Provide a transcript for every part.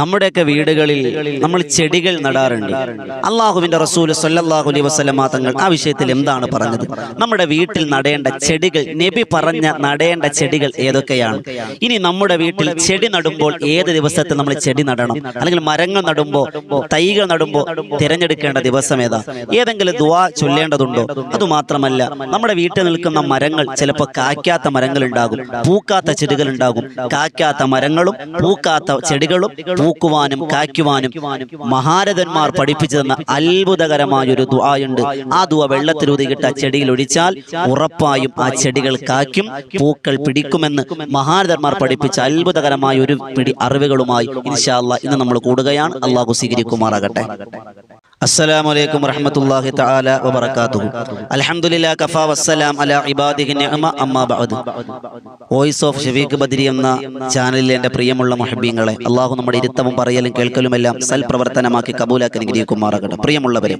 നമ്മുടെയൊക്കെ വീടുകളിൽ നമ്മൾ ചെടികൾ നടാറുണ്ട്. അള്ളാഹുവിന്റെ റസൂൽ സൊല്ലാഹു അലൈ വസല്ലമ തങ്ങൾ ആ വിഷയത്തിൽ എന്താണ് പറഞ്ഞത്? നമ്മുടെ വീട്ടിൽ നടേണ്ട ചെടികൾ നബി പറഞ്ഞ നടേണ്ട ചെടികൾ ഏതൊക്കെയാണ്? ഇനി നമ്മുടെ വീട്ടിൽ ചെടി നടുമ്പോൾ ഏത് ദിവസത്തെ നമ്മൾ ചെടി നടണം? അല്ലെങ്കിൽ മരങ്ങൾ നടുമ്പോൾ തൈകൾ നടുമ്പോൾ തിരഞ്ഞെടുക്കേണ്ട ദിവസം ഏതാ? ഏതെങ്കിലും ദുവാ ചൊല്ലേണ്ടതുണ്ടോ? അതുമാത്രമല്ല നമ്മുടെ വീട്ടിൽ നിൽക്കുന്ന മരങ്ങൾ ചിലപ്പോൾ കായ്ക്കാത്ത മരങ്ങൾ ഉണ്ടാകും പൂക്കാത്ത ചെടികൾ ഉണ്ടാകും കായ്ക്കാത്ത മരങ്ങളും പൂക്കാത്ത ചെടികളും പൂക്കുവാനും കായ്ക്കുവാനും മഹാരഥന്മാർ പഠിപ്പിച്ചു തന്ന അത്ഭുതകരമായ ഒരു ദുആയുണ്ട് ആ ദുവ ആ ചെടിയിൽ ഒഴിച്ചാൽ ഉറപ്പായും ആ ചെടികൾ കായ്ക്കും പൂക്കൾ പിടിക്കുമെന്ന് മഹാരഥന്മാർ പഠിപ്പിച്ച അത്ഭുതകരമായ ഒരു പിടി അറിവുകളുമായി ഇൻഷാല്ല ഇന്ന് നമ്മൾ കൂടുകയാണ്. അള്ളാഹു സ്വീകരിക്കുമാറാകട്ടെ. അസ്സലാമു അലൈക്കും تعالى തആല വബറകാതുഹു. لله كفى വസ്സലാം അലാ ഇബാദിഹി നിഅമ അമ്മാ ബഅദ്. വോയിസ് ഓഫ് ഷഫീഖ് ബദരി എന്ന ചാനലിലെ എന്റെ പ്രിയമുള്ള മുഹബ്ബീങ്ങളെ അള്ളാഹു നമ്മുടെ ഇരുത്തവും പറയലും കേൾക്കലും എല്ലാം സൽപ്രവർത്തനമാക്കി കബൂലാക്കി അനുഗ്രഹിക്കുമാറാകട്ടെ. പ്രിയമുള്ളവരെ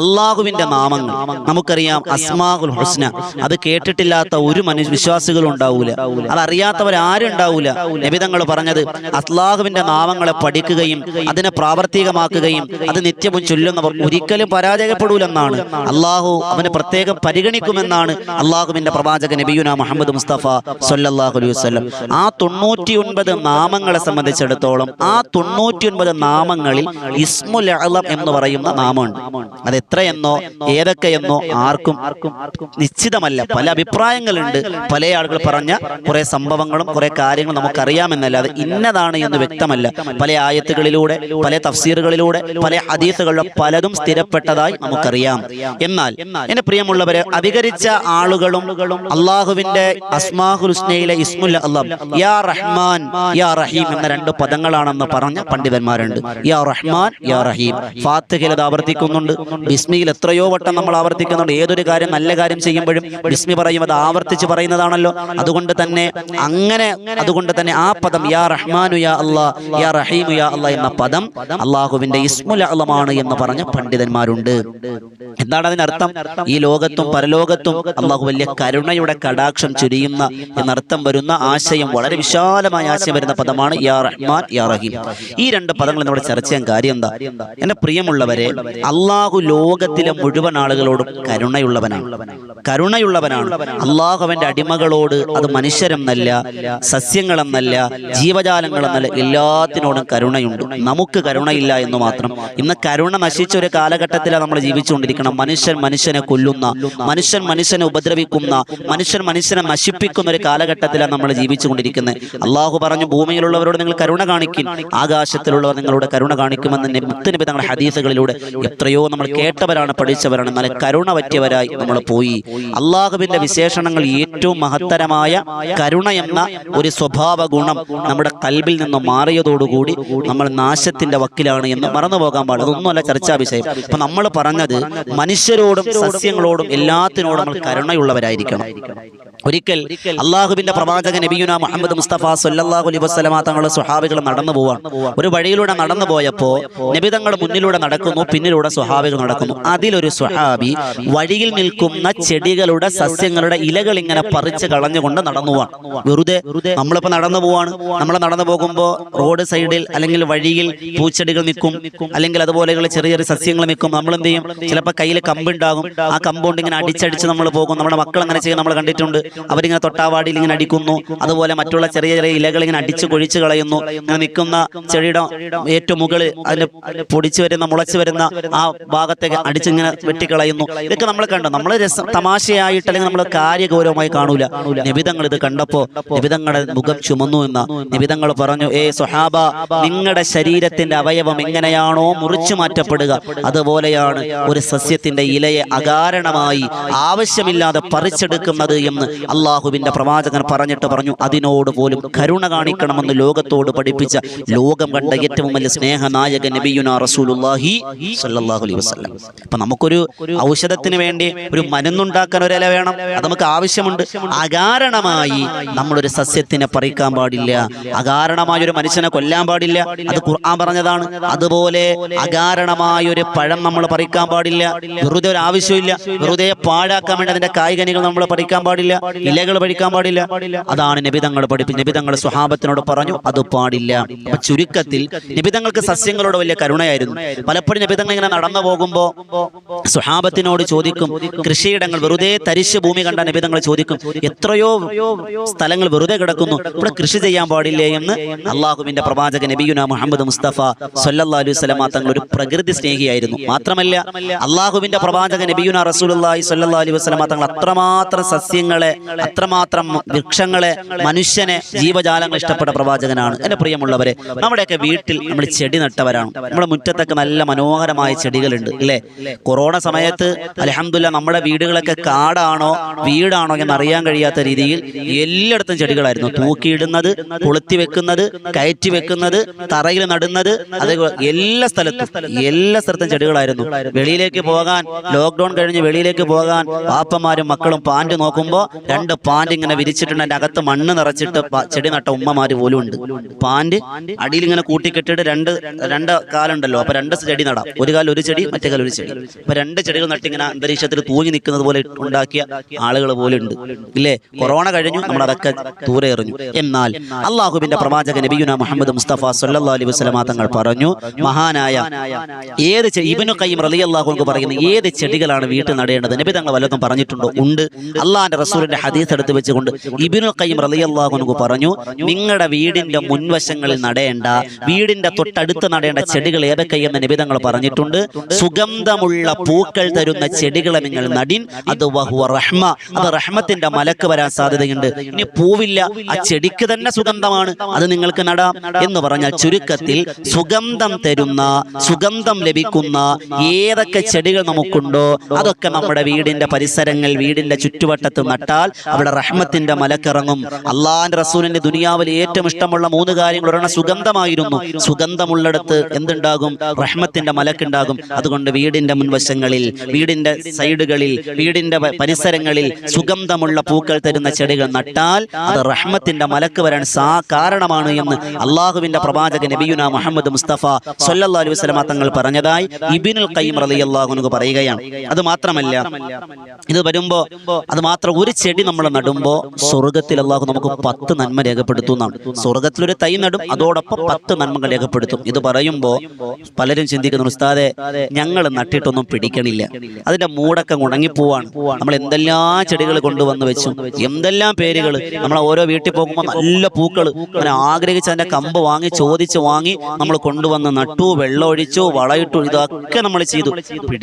അള്ളാഹുവിന്റെ നാമങ്ങൾ നമുക്കറിയാം അസ്മാഉൽ ഹുസ്ന അത് കേട്ടിട്ടില്ലാത്ത ഒരു മനുഷ്യ വിശ്വാസികളും ഉണ്ടാവൂല. അതറിയാത്തവർ ആരും ഉണ്ടാവൂല നബിതങ്ങൾ പറഞ്ഞത് അള്ളാഹുവിന്റെ നാമങ്ങളെ പഠിക്കുകയും അതിനെ പ്രാവർത്തികമാക്കുകയും അത് നിത്യവും ചൊല്ലുന്നവർ ഒരിക്കലും പരാജയപ്പെടൂലെന്നാണ്. അള്ളാഹു അവനെ പ്രത്യേകം പരിഗണിക്കുമെന്നാണ് അള്ളാഹുവിന്റെ പ്രവാചക നബിയുന മുഹമ്മദ് മുസ്തഫ സൊല്ലാഹു അലൈഹി വസ്ലം ആ തൊണ്ണൂറ്റി ഒൻപത് നാമങ്ങളെ സംബന്ധിച്ചിടത്തോളം ആ തൊണ്ണൂറ്റി ഒൻപത് നാമങ്ങളിൽ ഇസ്മുൽ എന്ന് പറയുന്ന നാമമുണ്ട്. അത് എത്രയെന്നോ ഏതൊക്കെയെന്നോ ആർക്കും നിശ്ചിതമല്ല. പല അഭിപ്രായങ്ങളുണ്ട്. പല ആളുകൾ പറഞ്ഞ കുറെ സംഭവങ്ങളും കുറെ കാര്യങ്ങളും നമുക്കറിയാമെന്നല്ലാതെ ഇന്നതാണ് എന്ന് വ്യക്തമല്ല. പല ആയത്തുകളിലൂടെ പല തഫ്സീറുകളിലൂടെ പല ഹദീസുകളിലും പലതും സ്ഥിരപ്പെട്ടതായി നമുക്കറിയാം. എന്നാൽ എന്റെ പ്രിയമുള്ളവരെ അധികരിച്ച ആളുകളും അള്ളാഹുവിന്റെ അസ്മാഹുൽ ഹുസ്നയിലെ ഇസ്മുൽ അല്ലാം യാ റഹ്മാൻ യാ റഹീം എന്ന രണ്ട് പദങ്ങളാണെന്ന് പറഞ്ഞ പണ്ഡിതന്മാരുണ്ട്. യാ റഹ്മാൻ യാ റഹീം. ഫാത്തിഹയിൽ അത് ആവർത്തിക്കുന്നുണ്ട്. ബിസ്മിയിൽ എത്രയോ വട്ടം നമ്മൾ ആവർത്തിക്കുന്നുണ്ട്. ഏതൊരു കാര്യം നല്ല കാര്യം ചെയ്യുമ്പോഴും ബിസ്മി പറയും അത് ആവർത്തിച്ച് പറയുന്നതാണല്ലോ. അതുകൊണ്ട് തന്നെ അങ്ങനെ അതുകൊണ്ട് തന്നെ ആ പദം യാ റഹ്മാനു യാ അല്ലാ യാ റഹീമു യാ അല്ലാ എന്ന പദം അള്ളാഹുവിന്റെ ഇസ്മുൽ അള്ളമാണ് എന്ന് പറഞ്ഞ പണ്ഡിതന്മാരുണ്ട്. എന്താണ് അതിനർത്ഥം? ഈ ലോകത്തും പരലോകത്തും അള്ളാഹു വലിയ കരുണയുടെ കടാക്ഷം ചുരിയുന്ന എന്നർത്ഥം വരുന്ന ആശയം വളരെ വിശാലമായ ആശയം വരുന്ന പദമാണ് യാ റഹ്മാൻ യാ റഹീം. ഈ രണ്ട് പദങ്ങൾ നമ്മുടെ ചർച്ച ചെയ്യാൻ കാര്യം എന്താ? എന്റെ പ്രിയമുള്ളവരെ അള്ളാഹു ലോകത്തിലെ മുഴുവൻ ആളുകളോടും കരുണയുള്ളവനാണ്. കരുണയുള്ളവനാണ്. അള്ളാഹുവിന്റെ അടിമകളോട് അത് മനുഷ്യരെന്നല്ല സസ്യങ്ങളെന്നല്ല ജീവജാലങ്ങളെന്നല്ല എല്ലാത്തിനോടും കരുണയുണ്ട്. നമുക്ക് കരുണയില്ല എന്ന് മാത്രം. ഇന്ന് കരുണ നശിച്ച ഒരു കാലഘട്ടത്തിലാണ് നമ്മൾ ജീവിച്ചുകൊണ്ടിരിക്കണം മനുഷ്യൻ മനുഷ്യനെ കൊല്ലുന്ന മനുഷ്യൻ മനുഷ്യനെ ഉപദ്രവിക്കുന്ന മനുഷ്യൻ മനുഷ്യനെ നശിപ്പിക്കുന്ന ഒരു കാലഘട്ടത്തിലാണ് നമ്മൾ ജീവിച്ചുകൊണ്ടിരിക്കുന്നത്. അള്ളാഹു പറഞ്ഞു ഭൂമിയിലുള്ളവരോട് നിങ്ങൾ കരുണ കാണിക്കും ആകാശത്തിലുള്ളവർ നിങ്ങളോട് കരുണ കാണിക്കുമെന്ന് മുത്തനബി തങ്ങളുടെ ഹദീസുകളിലൂടെ എത്രയോ നമ്മൾ കേട്ടവരാണ് പഠിച്ചവരാണ്. നല്ല കരുണ പറ്റിയവരായി നമ്മൾ പോയി. അള്ളാഹുവിന്റെ വിശേഷണങ്ങൾ ഏറ്റവും മഹത്തരമായ കരുണ എന്ന ഒരു സ്വഭാവ ഗുണം നമ്മുടെ കൽബിൽ നിന്ന് മാറിയതോടുകൂടി നമ്മൾ നാശത്തിന്റെ വക്കിലാണ് എന്ന് മറന്നു പോകാൻ പാടില്ല. അതൊന്നുമല്ല ചർച്ചാ വിഷയം. അപ്പൊ നമ്മൾ പറഞ്ഞത് മനുഷ്യരോടും സസ്യങ്ങളോടും എല്ലാത്തിനോടും നമ്മൾ കരുണയുള്ളവരായിരിക്കണം. ഒരിക്കൽ അള്ളാഹുബിന്റെ പ്രവാചക നബിയുന മുഹമ്മദ് മുസ്തഫ സൊല്ലാഹു അലൈഹി വസല്ലമ തങ്ങളുടെ സ്വഹാബികൾ നടന്നു പോവാൻ. ഒരു വഴിയിലൂടെ നടന്നു പോയപ്പോ നബി തങ്ങൾ മുന്നിലൂടെ നടക്കുന്നു പിന്നിലൂടെ സ്വഹാബികൾ നടക്കുന്നു. അതിലൊരു സ്വഹാബി വഴിയിൽ നിൽക്കുന്ന ചെടികളുടെ സസ്യങ്ങളുടെ ഇലകൾ ഇങ്ങനെ പറിച്ച് കളഞ്ഞുകൊണ്ട് നടന്നു പോവാൻ. വെറുതെ നമ്മളിപ്പോ നടന്നു പോവാണ്. നമ്മൾ നടന്നു പോകുമ്പോ റോഡ് സൈഡിൽ അല്ലെങ്കിൽ വഴിയിൽ പൂച്ചെടികൾ നിൽക്കും. അല്ലെങ്കിൽ അതുപോലെയുള്ള ചെറിയ ചെറിയ സസ്യങ്ങൾ നിൽക്കും. നമ്മൾ എന്ത് ചെയ്യും? ചിലപ്പോൾ കയ്യിൽ കമ്പുണ്ടാകും. ആ കമ്പുകൊണ്ട് ഇങ്ങനെ അടിച്ചടിച്ച് നമ്മൾ പോകും. നമ്മുടെ മക്കൾ അങ്ങനെ ചെയ്യും. നമ്മൾ കണ്ടിട്ടുണ്ട്. അവരിങ്ങനെ തൊട്ടാവാടിയിൽ ഇങ്ങനെ അടിക്കുന്നു. അതുപോലെ മറ്റുള്ള ചെറിയ ചെറിയ ഇലകൾ ഇങ്ങനെ അടിച്ച് കൊഴിച്ച് കളയുന്നു. ഇങ്ങനെ നിൽക്കുന്ന ചെടിയുടെ ഏറ്റവും മുകളിൽ അതിന് പൊടിച്ചു വരുന്ന മുളച്ചു വരുന്ന ആ ഭാഗത്തേക്ക് അടിച്ചിങ്ങനെ വെട്ടിക്കളയുന്നു. ഇതൊക്കെ നമ്മൾ കണ്ടു. നമ്മൾ രസം തമാശയായിട്ട് അല്ലെങ്കിൽ നമ്മൾ കാര്യഗൗരവമായി കാണൂല. നിബിതങ്ങൾ ഇത് കണ്ടപ്പോ നിബിതങ്ങളുടെ മുഖം ചുമന്നു എന്ന നിബിതങ്ങൾ പറഞ്ഞു ഏ സുഹാബ നിങ്ങളുടെ ശരീരത്തിന്റെ അവയവം എങ്ങനെയാണോ മുറിച്ചു മാറ്റപ്പെടുക. അതുപോലെയാണ് ഒരു സസ്യത്തിന്റെ ഇലയെ അകാരണമായി ആവശ്യമില്ലാതെ പറിച്ചെടുക്കുന്നത് എന്ന് അള്ളാഹുവിന്റെ പ്രവാചകൻ പറഞ്ഞിട്ട് പറഞ്ഞു. അതിനോട് പോലും കരുണ കാണിക്കണമെന്ന് ലോകത്തോട് പഠിപ്പിച്ച ലോകം കണ്ട ഏറ്റവും വലിയ സ്നേഹനായകൻ അലൈഹി അപ്പൊ നമുക്കൊരു ഔഷധത്തിന് വേണ്ടി ഒരു മരുന്നുണ്ടാക്കാൻ ഒരു ഇല വേണം. അത് നമുക്ക് ആവശ്യമുണ്ട്. അകാരണമായി നമ്മളൊരു സസ്യത്തിനെ പറിക്കാൻ പാടില്ല. അകാരണമായ ഒരു മനുഷ്യനെ കൊല്ലാൻ പാടില്ല. അത് ഖുർആൻ പറഞ്ഞതാണ്. അതുപോലെ അകാരണമായ ഒരു പഴം നമ്മൾ പറിക്കാൻ പാടില്ല. വെറുതെ ഒരു ആവശ്യമില്ല. വെറുതെ പാഴാക്കാൻ വേണ്ടി അതിന്റെ കായികനികൾ നമ്മൾ പഠിക്കാൻ പാടില്ല. ഇലകൾ പഠിക്കാൻ പാടില്ല. അതാണ് നബിതങ്ങൾ പഠിപ്പി നബിതങ്ങൾ സ്വഹാബത്തിനോട് പറഞ്ഞു അത് പാടില്ല. അപ്പൊ ചുരുക്കത്തിൽ നിബിതങ്ങൾക്ക് സസ്യങ്ങളോട് വലിയ കരുണയായിരുന്നു. പലപ്പോഴും നിബിതങ്ങൾ ഇങ്ങനെ നടന്നു പോകുമ്പോ സ്വഹാബത്തിനോട് ചോദിക്കും കൃഷിയിടങ്ങൾ വെറുതെ തരിശ് ഭൂമി കണ്ട നിബിതങ്ങൾ ചോദിക്കും എത്രയോ സ്ഥലങ്ങൾ വെറുതെ കിടക്കുന്നു. ഇവിടെ കൃഷി ചെയ്യാൻ പാടില്ലേ? എന്ന് അള്ളാഹുവിന്റെ പ്രവാചക നബിയുന മുഹമ്മദ് മുസ്തഫ സല്ലല്ലാഹു അലൈഹി വസല്ലമ തങ്ങൾ ഒരു പ്രകൃതി സ്നേഹിയായിരുന്നു. മാത്രമല്ല അള്ളാഹുവിന്റെ പ്രവാചകൻ നബിയുന റസൂലുള്ളാഹി സല്ലാ അലൈഹി വസല്ലമ തങ്ങൾ അത്രമാത്രം സസ്യങ്ങളെ അത്രമാത്രം വൃക്ഷങ്ങളെ മനുഷ്യനെ ജീവജാലങ്ങൾ ഇഷ്ടപ്പെട്ട പ്രവാചകനാണ്. എന്റെ പ്രിയമുള്ളവരെ നമ്മുടെയൊക്കെ വീട്ടിൽ നമ്മൾ ചെടി നട്ടവരാണ്. നമ്മുടെ മുറ്റത്തൊക്കെ നല്ല മനോഹരമായ ചെടികളുണ്ട് അല്ലേ കൊറോണ സമയത്ത് അലഹമില്ല നമ്മുടെ വീടുകളൊക്കെ കാടാണോ വീടാണോ എന്ന് അറിയാൻ കഴിയാത്ത രീതിയിൽ എല്ലായിടത്തും ചെടികളായിരുന്നു. തൂക്കിയിടുന്നത് കൊളുത്തി വെക്കുന്നത് കയറ്റി വെക്കുന്നത് തറയിൽ നടുന്നത് അത് എല്ലാ സ്ഥലത്തും എല്ലാ സ്ഥലത്തും ചെടികളായിരുന്നു. വെളിയിലേക്ക് പോകാൻ ലോക്ക്ഡൌൺ കഴിഞ്ഞ് വെളിയിലേക്ക് പോകാൻ പാപ്പന്മാരും മക്കളും പാന്റ് നോക്കുമ്പോൾ രണ്ട് പാന്റ് ഇങ്ങനെ വിരിച്ചിട്ടുണ്ട്. അതിന്റെ അകത്ത് മണ്ണ് നിറച്ചിട്ട് ചെടി നട്ട ഉമ്മമാര് പോലും ഉണ്ട്. പാന്റ് അടിയിൽ ഇങ്ങനെ കൂട്ടിക്കെട്ടിട്ട് രണ്ട് രണ്ട് കാലുണ്ടല്ലോ. അപ്പൊ രണ്ട് ചെടി നടാം. ഒരു കാലം ഒരു ചെടി മറ്റേ കാലം ഒരു ചെടി. അപ്പൊ രണ്ട് ചെടികൾ നട്ടിങ്ങനെ അന്തരീക്ഷത്തിൽ തൂങ്ങി നിൽക്കുന്നത് പോലെ ഉണ്ടാക്കിയ ആളുകൾ പോലും ഉണ്ട്. ഇല്ലേ? കൊറോണ കഴിഞ്ഞു നമ്മൾ അതൊക്കെ ദൂരെ എറിഞ്ഞു എന്നാൽ അള്ളാഹുബിന്റെ പ്രവാചക നബിയുന മുഹമ്മദ് മുസ്തഫ സല്ലാ അലൈഹി വസല്ലമ തങ്ങൾ പറഞ്ഞു മഹാനായ ഏത് ഇബിനു ഇബ്നു ഖയ്യിം അള്ളാഹു പറയുന്ന ഏത് ചെടികളാണ് വീട്ടിൽ നടേണ്ടത്? നബി തങ്ങൾ വല്ലതും പറഞ്ഞിട്ടുണ്ടോ? ഉണ്ട്. അള്ളാഹിന്റെ റസൂലിന്റെ ഹദീസ് എടുത്ത് വെച്ചുകൊണ്ട് ഇബിനുൽ റളിയല്ലാഹു അൻഹു പറഞ്ഞു നിങ്ങളുടെ വീടിന്റെ മുൻവശങ്ങളിൽ നടേണ്ട വീടിന്റെ തൊട്ടടുത്ത് നടേണ്ട ചെടികൾ ഏതൊക്കെയെന്ന് നബി തങ്ങൾ പറഞ്ഞിട്ടുണ്ട്. സുഗന്ധമുള്ള പൂക്കൾ തരുന്ന ചെടികളെ നിങ്ങൾ നടിൻ. അത് വഹുവ റഹ്മ. അത് റഹ്മത്തിന്റെ മലക്ക് വരാൻ സാധ്യതയുണ്ട്. ഇനി പൂവില്ല. ആ ചെടിക്ക് തന്നെ സുഗന്ധമാണ്. അത് നിങ്ങൾക്ക് നടാം എന്ന് പറഞ്ഞാൽ ചുരുക്കത്തിൽ സുഗന്ധം തരുന്ന സുഗന്ധം ലഭിക്കുന്ന ഏതൊക്കെ ചെടികൾ നമുക്കുണ്ടോ? അതൊക്കെ നമ്മുടെ വീടിന്റെ പരിസരങ്ങൾ വീടിന്റെ ചുറ്റുവട്ടത്ത് നട്ടാൽ അവിടെ റഹ്മത്തിന്റെ മലക്കിറങ്ങും അള്ളാന്റെ റസൂലിന്റെ ദുനിയാവിൽ ഏറ്റവും ഇഷ്ടമുള്ള മൂന്ന് കാര്യങ്ങൾ ഒരെണ്ണം സുഗന്ധമായിരുന്നു. സുഗന്ധമുള്ളിടത്ത് എന്തുണ്ടാകും? റഹ്മത്തിന്റെ മലക്കുണ്ടാകും. അതുകൊണ്ട് വീടിന്റെ മുൻവശങ്ങളിൽ വീടിന്റെ സൈഡുകളിൽ വീടിന്റെ പരിസരങ്ങളിൽ സുഗന്ധമുള്ള പൂക്കൾ തരുന്ന ചെടികൾ നട്ടാൽ അത് റഹ്മത്തിന്റെ മലക്ക് വരാൻ സാ കാരണമാണ് എന്ന് അള്ളാഹുവിന്റെ പ്രവാചകൻ നബിയുന മുഹമ്മദ് മുസ്തഫ സല്ലല്ലാഹു അലൈഹി തങ്ങൾ പറഞ്ഞതായി ഇബിനുൽ റളിയല്ലാഹു അൻഹു പറയുകയാണ്. അത് മാത്രമല്ല ഇത് വരുമ്പോ അത് മാത്രം ഒരു ചെടി നമ്മൾ നടുമ്പോ സ്വർഗത്തിൽ അള്ളാഹു നമുക്ക് പത്ത് നന്മ രേഖപ്പെടുത്തുന്നതാണ്. സ്വർഗത്തിൽ ഒരു തൈ നടും അതോടൊപ്പം പത്ത് നന്മകൾ രേഖപ്പെടുത്തും. ഇത് പറയുമ്പോ പലരും ചിന്തിക്കുന്ന ഉസ്താദെ ഞങ്ങൾ നട്ടിട്ടൊന്നും പിടിക്കണില്ല. അതിന്റെ മൂടൊക്കെ ഉണങ്ങിപ്പോവാണ്. നമ്മൾ എന്തെല്ലാം ചെടികൾ കൊണ്ടുവന്ന് വെച്ചു. എന്തെല്ലാം പേരുകൾ നമ്മൾ ഓരോ വീട്ടിൽ പോകുമ്പോൾ നല്ല പൂക്കൾ അങ്ങനെ ആഗ്രഹിച്ച് അതിന്റെ കമ്പ് വാങ്ങി ചോദിച്ച് വാങ്ങി നമ്മൾ കൊണ്ടുവന്ന് നട്ടു വെള്ളം ഒഴിച്ചു വളയിട്ടു ഇതൊക്കെ നമ്മൾ ചെയ്തു.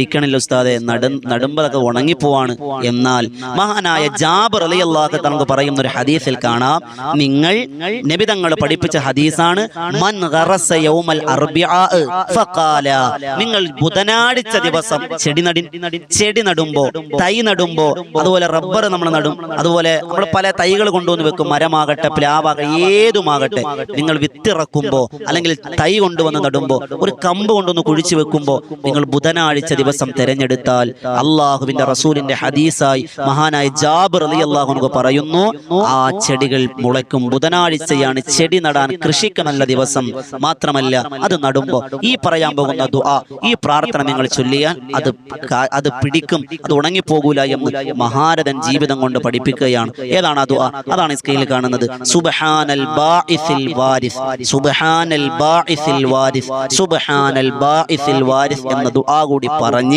പിടിക്കണില്ല ഉസ്താദെ. നട നടുമ്പതൊക്കെ ഉണങ്ങിപ്പോവാണ്. എന്നാൽ മഹാനായ ജാബർ അലി അള്ളാഹ് നമുക്ക് പറയുന്ന ഒരു ഹദീസിൽ കാണാം. നിങ്ങൾ നിബിതങ്ങൾ പഠിപ്പിച്ച ഹദീസാണ് മൻ യൗമൽ ഫഖാല. നിങ്ങൾ ബുധനാഴ്ച ദിവസം ചെടി നടി ചെടി നടുമ്പോ തൈ നടുമ്പോ അതുപോലെ റബ്ബർ നമ്മൾ നടും. അതുപോലെ നമ്മൾ പല തൈകൾ കൊണ്ടുവന്ന് വെക്കും. മരമാകട്ടെ പ്ലാവാകട്ടെ ഏതുമാകട്ടെ. നിങ്ങൾ വിത്തിറക്കുമ്പോ അല്ലെങ്കിൽ തൈ കൊണ്ടുവന്ന് നടുമ്പോ ഒരു കമ്പ് കൊണ്ടുവന്ന് കുഴിച്ചു വെക്കുമ്പോ നിങ്ങൾ ബുധനാഴ്ച ദിവസം തിരഞ്ഞെടുത്താൽ അള്ളാഹുവിന്റെ റസൂലിന്റെ ഹദീസായി മഹാനായ ജാബിർ അലി അള്ളാഹു പറയുന്നു ആ ചെടികൾ മുളയ്ക്കും. ബുധനാഴ്ചയാണ് ചെടി നടാൻ കൃഷിക്ക് നല്ല ദിവസം. മാത്രമല്ല അത് നടുമ്പോ ഈ പറയാൻ പോകുന്ന ദുആ ഈ പ്രാർത്ഥന നിങ്ങൾ ചൊല്ലിയാൽ അത് അത് പിടിക്കും. അത് ഉണങ്ങിപ്പോകൂല എന്ന് മഹാരഥൻ ജീവിതം കൊണ്ട് പഠിപ്പിക്കുകയാണ്. ഏതാണ് ആ ദുആ? അതാണ് സ്കെയിൽ കാണുന്നത്. സുബ്ഹാനൽ ബാഇസിൽ വാരിസ്. സുബ്ഹാനൽ ബാഇസിൽ വാരിസ്. സുബ്ഹാനൽ ബാഇസിൽ വാരിസ് എന്ന ദുആ കൂടി പറഞ്ഞ്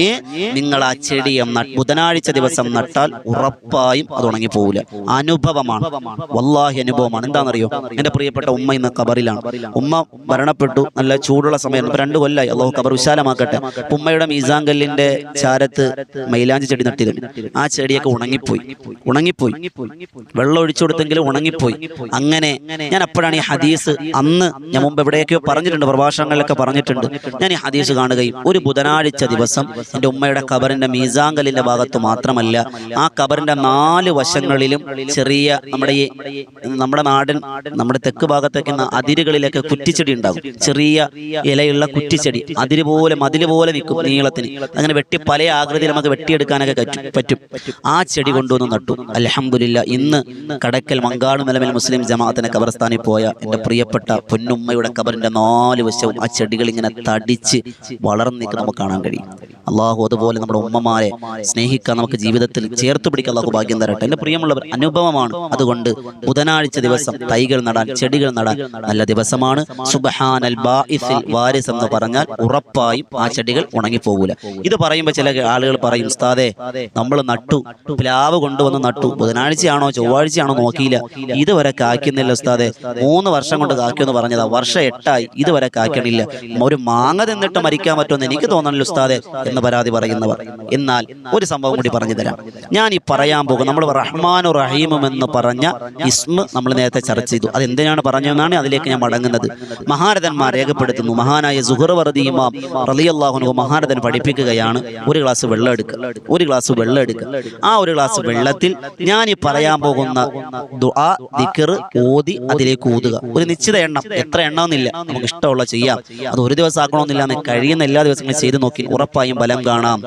നിങ്ങൾ ആ ചെടിയെ ബുധനാഴ്ച ദിവസം നട്ടാൽ ഉറപ്പായും അത് ഉണങ്ങിപ്പോവില്ല അനുഭവമാണ്. വല്ലാഹി അനുഭവമാണ്. എന്താണെന്നറിയോ? എന്റെ പ്രിയപ്പെട്ട ഉമ്മ ഇന്ന് കബറിലാണ് ഉമ്മ മരണപ്പെട്ടു. നല്ല ചൂടുള്ള സമയം. രണ്ടു കൊല്ലായി. അള്ളാഹു കബർ വിശാലമാക്കട്ടെ. ഉമ്മയുടെ മീസാങ്കല്ലിന്റെ ചാരത്ത് മൈലാഞ്ചി ചെടി നട്ടിരുന്നു. ആ ചെടിയൊക്കെ ഉണങ്ങിപ്പോയി. ഉണങ്ങിപ്പോയി. വെള്ളം ഒഴിച്ചു കൊടുത്തെങ്കിലും ഉണങ്ങിപ്പോയി. അങ്ങനെ ഞാൻ അപ്പോഴാണ് ഈ ഹദീസ് അന്ന് ഞാൻ മുമ്പ് എവിടെയൊക്കെയോ പറഞ്ഞിട്ടുണ്ട്. പ്രഭാഷണങ്ങളിലൊക്കെ പറഞ്ഞിട്ടുണ്ട്. ഞാൻ ഈ ഹദീസ് കാണുകയും ഒരു ബുധനാഴ്ച ദിവസം എന്റെ ഉമ്മയുടെ കബറിന്റെ മീസാങ്കലിന്റെ ഭാഗത്ത് മാത്രമല്ല ആ കബറിന്റെ നാല് വശങ്ങളിലും ചെറിയ നമ്മുടെ ഈ നമ്മുടെ നാടൻ നമ്മുടെ തെക്ക് ഭാഗത്തേക്ക് അതിരുകളിലൊക്കെ കുറ്റിച്ചെടി ഉണ്ടാകും. ചെറിയ ഇലയുള്ള കുറ്റിച്ചെടി. അതിര് പോലെ മതിൽ പോലെ നിൽക്കും നീളത്തിന്. അങ്ങനെ വെട്ടി പല ആകൃതിയിൽ നമുക്ക് വെട്ടിയെടുക്കാനൊക്കെ പറ്റും. ആ ചെടി കൊണ്ടുവന്ന് നട്ടു. അലഹമില്ല ഇന്ന് കടക്കൽ മങ്കാട് നിലവിൽ മുസ്ലിം ജമാഅത്തിന്റെ കബർസ്ഥാനിൽ പോയ എന്റെ പ്രിയപ്പെട്ട പൊന്നുമ്മയുടെ കബറിന്റെ നാല് വശവും ആ ചെടികൾ ഇങ്ങനെ തടിച്ച് വളർന്നു നമുക്ക് കാണാൻ കഴിയും. അള്ളാഹു അതുപോലെ നമ്മുടെ ഉമ്മമാരെ സ്നേഹിക്കാൻ നമുക്ക് ജീവിതത്തിൽ ചേർത്ത് പിടിക്കാൻ അള്ളാഹു ഭാഗ്യം തരട്ടെ. എന്റെ പ്രിയമുള്ളവർ അനുഭവമാണ്. അതുകൊണ്ട് ബുധനാഴ്ച ദിവസം തൈകൾ നടാൻ ചെടികൾ നടാൻ നല്ല ദിവസമാണ്. ബാഇസിൽ വാരിസ് എന്ന് പറഞ്ഞാൽ ഉറപ്പായും ആ ചെടികൾ ഉണങ്ങിപ്പോകൂല. ഇത് പറയുമ്പോൾ ചില ആളുകൾ പറയും ഉസ്താദെ നമ്മൾ നട്ടു. പ്ലാവ് കൊണ്ടുവന്ന് നട്ടു. ബുധനാഴ്ചയാണോ ചൊവ്വാഴ്ചയാണോ നോക്കിയില്ല. ഇതുവരെ കാക്കുന്നില്ല ഉസ്താദെ. മൂന്ന് വർഷം കൊണ്ട് കാക്കുമെന്ന് പറഞ്ഞതാ വർഷം എട്ടായി. ഇതുവരെ കാക്കണില്ല ഒരു മാങ്ങ തിന്നിട്ട് മരിക്കാൻ പറ്റുമെന്ന് എനിക്ക് തോന്നണില്ല ഉസ്താദെ എന്ന് പരാതി പറയുന്നവർ. എന്നാൽ ഒരു സംഭവം കൂടി പറഞ്ഞു തരാം. ഞാൻ ഈ പറയാൻ പോകും നമ്മൾ റഹ്മാനു റഹീമും എന്ന് പറഞ്ഞ ഇസ്മ നമ്മൾ നേരത്തെ ചർച്ച ചെയ്തു. അത് എന്തിനാണ് പറഞ്ഞതെന്നാണ് അതിലേക്ക് ഞാൻ മടങ്ങുന്നത്. മഹാരഥന്മാർ രേഖപ്പെടുത്തുന്നു. മഹാനായ സുഹർവർദി ഇമാം റലിയല്ലാഹുനു മഹാരഥൻ പഠിപ്പിക്കുകയാണ് ഒരു ഗ്ലാസ് വെള്ളം എടുക്കുക ഒരു ഗ്ലാസ് വെള്ളം എടുക്കുക ആ ഒരു ഗ്ലാസ് വെള്ളത്തിൽ ഞാൻ ഈ പറയാൻ പോകുന്ന ദുആ ഓതി അതിലേക്ക് ഊതുക. ഒരു നിശ്ചിത എണ്ണം. എത്ര എണ്ണമെന്നില്ല. നമുക്ക് ഇഷ്ടമുള്ള ചെയ്യാം. അത് ഒരു ദിവസം ആക്കണമെന്നില്ല കഴിയുന്ന എല്ലാ ദിവസങ്ങളും ചെയ്തു നോക്കി ഉറപ്പായും ഫലം കാണാം.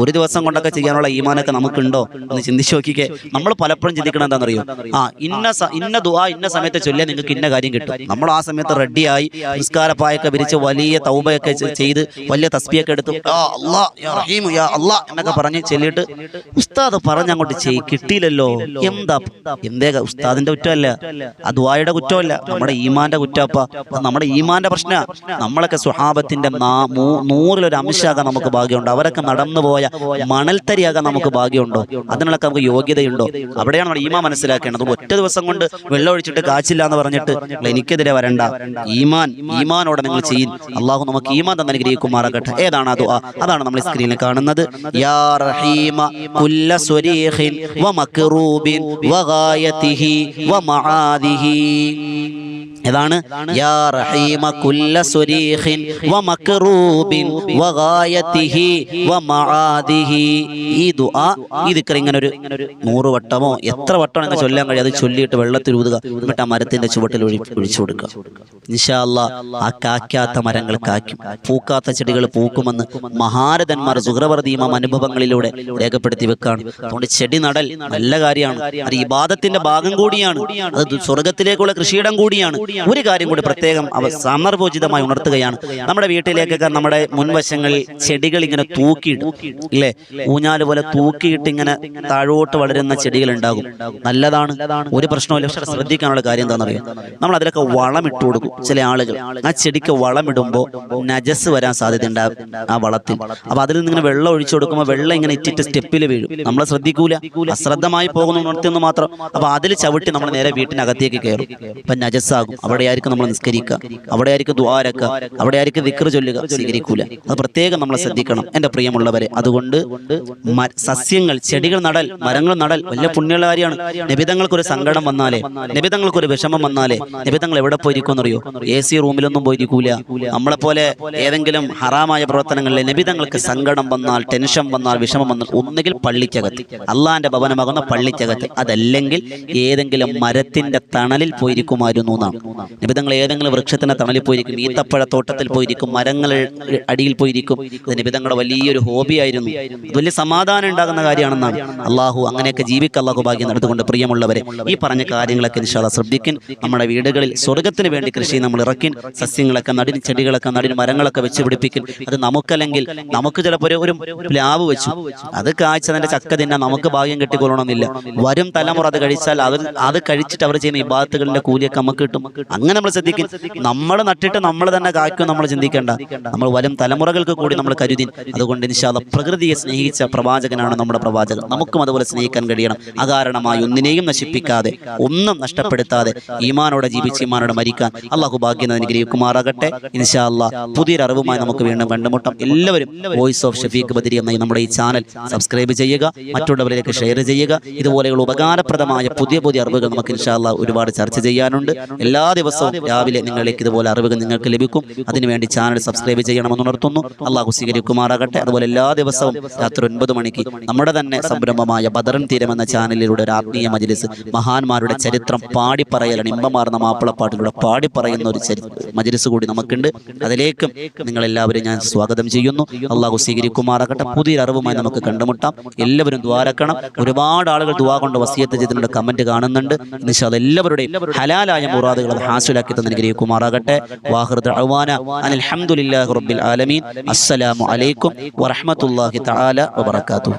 ഒരു ദിവസം കൊണ്ടൊക്കെ ചെയ്യാനുള്ള ഈമാനൊക്കെ നമുക്കുണ്ടോ? എന്ന് ചിന്തിച്ചു നോക്കിക്കേ. നമ്മൾ പലപ്പോഴും ചിന്തിക്കണം എന്താണെന്നറിയോ? ആ ഇന്ന ഇന്ന ദുആ ഇന്ന സമയത്ത് ചൊല്ലിയാൽ നിങ്ങൾക്ക് ഇന്ന കാര്യം കിട്ടും. നമ്മൾ ആ സമയത്ത് റെഡിയായി നിസ്കാരപ്പായൊക്കെ വിരിച്ച് വലിയ തൗബയൊക്കെ ചെയ്ത് വലിയ തസ്ബിയൊക്കെ എടുത്തു ആ യാ യാ അല്ലാ എന്നൊക്കെ പറഞ്ഞ് ചൊല്ലിയിട്ട് ഉസ്താദ് പറഞ്ഞ് അങ്ങോട്ട് ചെയ് കിട്ടിയില്ലല്ലോ. എന്താ എന്തേ ഉസ്താദിന്റെ കുറ്റമല്ല. ആ ദുആയുടെ കുറ്റമല്ല. നമ്മുടെ ഈമാന്റെ കുറ്റപ്പ. നമ്മുടെ ഈമാന്റെ പ്രശ്ന. നമ്മളൊക്കെ സുഹാബത്തിന്റെ നൂറിലൊരു അംശാകാൻ നമുക്ക് ഭാഗ്യമുണ്ട്. അവരൊക്കെ നടന്നുപോയ മണൽത്തരിയാകാൻ നമുക്ക് ഭാഗ്യമുണ്ടോ? അതിനൊക്കെ നമുക്ക് യോഗ്യതയുണ്ടോ? അവിടെയാണ് നമ്മൾ ഈമ മനസ്സിലാക്കേണ്ടത്. ഒറ്റ ദിവസം കൊണ്ട് വെള്ളം ഒഴിച്ചിട്ട് കാച്ചില്ല എന്ന് പറഞ്ഞിട്ട് എനിക്കെതിരെ വരണ്ട. ഈമാൻ ഈമാനോടെ നിങ്ങൾ ചെയ്യും. അള്ളാഹു നമുക്ക് ഈമാൻ തന്നെ അനുഗ്രഹിക്കുമാറാകട്ടെ. ഏതാണ് അത് അതാണ് നമ്മൾ സ്ക്രീനിൽ കാണുന്നത്. യാ റഹീമ കുല്ല വഗായതിഹി വമആദിഹി ഏതാണ്? യാ റഹീമ കുല്ല സ്വരീഖിൻ വമക്റൂബിൻ വ മആദിഹി. ഈ ദുആ ഈ ദിക്ർ ഇങ്ങനെ ഒരു നൂറ് വട്ടമോ എത്ര വട്ടമോ എന്ന് ചൊല്ലാൻ കഴിയും? അത് ചൊല്ലിയിട്ട് വെള്ളത്തിൽ ഊതുക. എന്നിട്ട് ആ മരത്തിന്റെ ചുവട്ടിൽ ഒഴി ഒഴിച്ചു കൊടുക്കുക. ഇൻഷാ അല്ലാ ആ കാക്കാത്ത മരങ്ങൾ കാക്കും പൂക്കാത്ത ചെടികൾ പൂക്കുമെന്ന് മഹാരഥന്മാർ സുഹൃവർദീമം അനുഭവങ്ങളിലൂടെ രേഖപ്പെടുത്തി വെക്കാണ്. അതുകൊണ്ട് ചെടി നടൽ നല്ല കാര്യമാണ്. അത് ഇബാദത്തിന്റെ ഭാഗം കൂടിയാണ്. അത് സ്വർഗത്തിലേക്കുള്ള കൃഷിയിടം കൂടിയാണ്. ഒരു കാര്യം കൂടി പ്രത്യേകം അവ സമർവോചിതമായി ഉണർത്തുകയാണ്. നമ്മുടെ വീട്ടിലേക്കൊക്കെ നമ്മുടെ മുൻവശങ്ങളിൽ ചെടികൾ ഇങ്ങനെ തൂക്കിയിട്ട് ഇല്ലേ? ഊഞ്ഞാൽ പോലെ തൂക്കിയിട്ട് ഇങ്ങനെ താഴോട്ട് വളരുന്ന ചെടികൾ ഉണ്ടാകും നല്ലതാണ്. ഒരു പ്രശ്നമില്ല പക്ഷെ ശ്രദ്ധിക്കാനുള്ള കാര്യം എന്താണെന്നറിയാം നമ്മൾ അതിലൊക്കെ വളം ഇട്ട് കൊടുക്കും. ചില ആളുകൾ. ആ ചെടിക്ക് വളമിടുമ്പോൾ നജസ് വരാൻ സാധ്യത ഉണ്ടാകും ആ വളത്തിൽ. അപ്പൊ അതിൽ നിന്ന് വെള്ളം ഒഴിച്ചു കൊടുക്കുമ്പോൾ വെള്ളം ഇങ്ങനെ ഇറ്റിട്ട് സ്റ്റെപ്പിൽ വീഴും. നമ്മൾ ശ്രദ്ധിക്കൂല. അശ്രദ്ധമായി പോകുന്ന ഉണർത്തിയെന്ന് മാത്രം. അപ്പൊ അതിൽ ചവിട്ടി നമ്മൾ നേരെ വീട്ടിനകത്തേക്ക് കയറും. ഇപ്പൊ നജസ്സാകും. അവിടെയായിരിക്കും നമ്മൾ നിസ്കരിക്കുക. അവിടെ ആയിരിക്കും ദ്വാരക്ക ദ്വാരക്കുക അവിടെയായിരിക്കും വിക്ര ചൊല്ലുക. സ്വീകരിക്കൂല. അത് പ്രത്യേകം നമ്മൾ ശ്രദ്ധിക്കണം. എന്റെ പ്രിയമുള്ളവരെ അതുകൊണ്ട് സസ്യങ്ങൾ ചെടികൾ നടൽ മരങ്ങൾ നടൽ വലിയ പുണ്യമുള്ള കാര്യമാണ് നിബിതങ്ങൾക്ക് ഒരു സങ്കടം വന്നാലേ നിബിതങ്ങൾക്ക് ഒരു വിഷമം വന്നാലേ നിബിതങ്ങൾ എവിടെ പോയിരിക്കും എന്നറിയോ എ സി റൂമിലൊന്നും പോയിരിക്കൂല. നമ്മളെ പോലെ ഏതെങ്കിലും ഹറാമായ പ്രവർത്തനങ്ങളിലെ നിബിതങ്ങൾക്ക് സങ്കടം വന്നാൽ ടെൻഷൻ വന്നാൽ വിഷമം വന്നാൽ ഒന്നുകിൽ പള്ളിക്കകത്ത്. അള്ളാന്റെ ഭവനമാകുന്ന പള്ളിക്കകത്ത്. അതല്ലെങ്കിൽ ഏതെങ്കിലും മരത്തിന്റെ തണലിൽ പോയിരിക്കുമായിരുന്നു എന്നാണ് നിബിതങ്ങൾ ഏതെങ്കിലും വൃക്ഷത്തിന് തണലിൽ പോയിരിക്കും ഈത്തപ്പഴത്തോട്ടത്തിൽ പോയിരിക്കും മരങ്ങൾ അടിയിൽ പോയിരിക്കും. ഇത് നിബിതങ്ങളുടെ വലിയൊരു ഹോബിയായിരുന്നു. ഇത് വലിയ സമാധാനം ഉണ്ടാകുന്ന കാര്യമാണെന്നാണ്. അള്ളാഹു അങ്ങനെയൊക്കെ ജീവിക്കുക അള്ളാഹു ഭാഗ്യം നടത്തുകൊണ്ട് പ്രിയമുള്ളവരെ ഈ പറഞ്ഞ കാര്യങ്ങളൊക്കെ നിഷാദ ശ്രദ്ധിക്കും നമ്മുടെ വീടുകളിൽ സ്വർഗത്തിന് വേണ്ടി കൃഷി നമ്മൾ ഇറക്കിൻ. സസ്യങ്ങളൊക്കെ നടിന് ചെടികളൊക്കെ നടിന് മരങ്ങളൊക്കെ വെച്ച് പിടിപ്പിക്കും അത് നമുക്കല്ലെങ്കിൽ നമുക്ക് ചിലപ്പോൾ ഒരു പ്ലാവ് വെച്ചു. അത് കായ്ച്ചതിന്റെ ചക്ക തിന്നാൻ നമുക്ക് ഭാഗ്യം കിട്ടിക്കൊള്ളണമെന്നില്ല. വരും തലമുറ അത് കഴിച്ചാൽ അത് അത് കഴിച്ചിട്ട് അവർ ചെയ്യുന്ന ഇബാത്തുകളിന്റെ കൂലിയൊക്കെ നമുക്ക് കിട്ടും. അങ്ങനെ നമ്മൾ ശ്രദ്ധിക്കും. നമ്മൾ നട്ടിട്ട് നമ്മൾ തന്നെ കായ്ക്കും നമ്മൾ ചിന്തിക്കേണ്ട. നമ്മൾ വരും തലമുറകൾക്ക് കൂടി നമ്മൾ കരുതി. അതുകൊണ്ട് നിശാദ പ്രകൃതിയെ സ്നേഹിച്ച പ്രവാചകനാണ് നമ്മുടെ പ്രവാചകൻ. നമുക്കും അതുപോലെ സ്നേഹിക്കാൻ കഴിയണം. അകാരണമായി ഒന്നിനെയും നശിപ്പിക്കാതെ ഒന്നും നഷ്ടപ്പെടുത്താതെ ഈമാനോടെ ജീവിച്ച് ഈമാനോടെ മരിക്കാൻ അള്ളാഹു ഭാഗ്യം അനുഗ്രഹിക്കുമാറാകട്ടെ. ഇൻഷാ അല്ലാ പുതിയൊരു അറിവുമായി നമുക്ക് വീണ്ടും കണ്ടുമുട്ടാം എല്ലാവരും വോയിസ് ഓഫ് ഷഫീഖ് ബദരി എന്ന നമ്മുടെ ഈ ചാനൽ സബ്സ്ക്രൈബ് ചെയ്യുക മറ്റുള്ളവരിലേക്ക് ഷെയർ ചെയ്യുക. ഇതുപോലെയുള്ള ഉപകാരപ്രദമായ പുതിയ പുതിയ അറിവുകൾ നമുക്ക് ഇൻഷാ അല്ലാ ഒരുപാട് ചർച്ച ചെയ്യാനുണ്ട്. എല്ലാ ദിവസവും രാവിലെ നിങ്ങളിലേക്ക് ഇതുപോലെ അറിവുകൾ നിങ്ങൾക്ക് ലഭിക്കും. അതിനുവേണ്ടി ചാനൽ സബ്സ്ക്രൈബ് ചെയ്യണമെന്ന് ഉണർത്തുന്നു. അള്ളാഹു സ്വീകരിക്കുമാറാകട്ടെ. അതുപോലെ എല്ലാ ദിവസവും രാത്രി ഒൻപത് മണിക്ക് നമ്മുടെ തന്നെ സംരംഭമായ ബദറൻ തീരം എന്ന ചാനലിലൂടെ ഒരു ആത്മീയ മജ്ലിസ് മഹാന്മാരുടെ ചരിത്രം പാടി പാടിപ്പറയലാണ് ഇമ്പമാർന്ന മാപ്പിളപ്പാട്ടിലൂടെ പാടിപ്പറയുന്ന ഒരു ചരി മജ്ലിസ് കൂടി നമുക്കുണ്ട്. അതിലേക്കും നിങ്ങളെല്ലാവരും ഞാൻ സ്വാഗതം ചെയ്യുന്നു. അള്ളാഹു സ്വീകരിക്കുമാറാകട്ടെ. പുതിയ അറിവുമായി നമുക്ക് കണ്ടുമുട്ടാം. എല്ലാവരും ദ്വാരക്കണം ഒരുപാട് ആളുകൾ ദ്വാ കൊണ്ട് വസിയത്ത് ചെയ്തിട്ടുണ്ട് കമന്റ് കാണുന്നുണ്ട്. എന്നുവെച്ചാൽ എല്ലാവരുടെയും ഹലാലായ മുറാദുകൾ അത് ഹാസുലാക്കി തന്നിരിക്കുമാറാകട്ടെ വാഹൃദ് അവാന അനിൽഹമുല്ലാഹി റബ്ബിൽ ആലമീൻ. അസ്സലാമു അലൈക്കും വറഹ്മത്തുള്ളാഹി തആല വബറകാതുഹു.